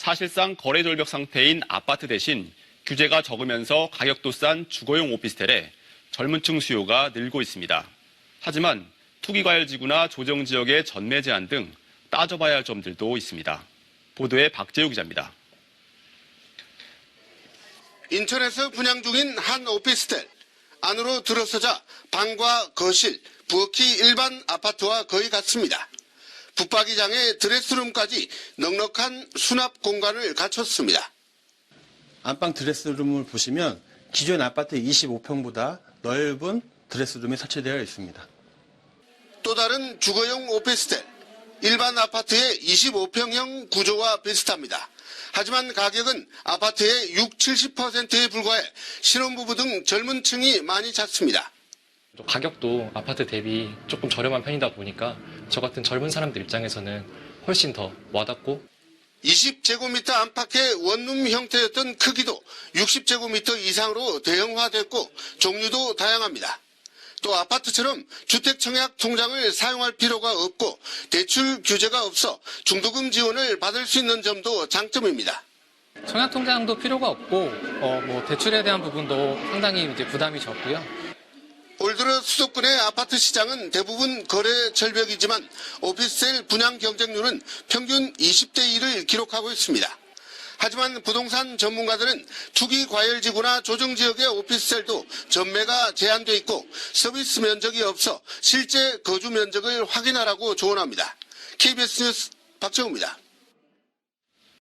사실상 거래 절벽 상태인 아파트 대신 규제가 적으면서 가격도 싼 주거용 오피스텔에 젊은 층 수요가 늘고 있습니다. 하지만 투기과열지구나 조정지역의 전매 제한 등 따져봐야 할 점들도 있습니다. 보도에 박재우 기자입니다. 인천에서 분양 중인 한 오피스텔. 안으로 들어서자 방과 거실, 부엌이 일반 아파트와 거의 같습니다. 붙박이장에 드레스룸까지 넉넉한 수납 공간을 갖췄습니다. 안방 드레스룸을 보시면 기존 아파트 25평보다 넓은 드레스룸이 설치되어 있습니다. 또 다른 주거용 오피스텔. 일반 아파트의 25평형 구조와 비슷합니다. 하지만 가격은 아파트의 6, 70%에 불과해 신혼부부 등 젊은 층이 많이 찾습니다. 또 가격도 아파트 대비 조금 저렴한 편이다 보니까 저 같은 젊은 사람들 입장에서는 훨씬 더 와닿고 20제곱미터 안팎의 원룸 형태였던 크기도 60제곱미터 이상으로 대형화됐고 종류도 다양합니다. 또 아파트처럼 주택청약 통장을 사용할 필요가 없고 대출 규제가 없어 중도금 지원을 받을 수 있는 점도 장점입니다. 청약 통장도 필요가 없고 어, 뭐 대출에 대한 부분도 상당히 이제 부담이 적고요. 올 들어 수도권의 아파트 시장은 대부분 거래 절벽이지만 오피스텔 분양 경쟁률은 평균 20대 1을 기록하고 있습니다. 하지만 부동산 전문가들은 투기 과열지구나 조정 지역의 오피스텔도 전매가 제한돼 있고 서비스 면적이 없어 실제 거주 면적을 확인하라고 조언합니다. KBS 뉴스 박정우입니다.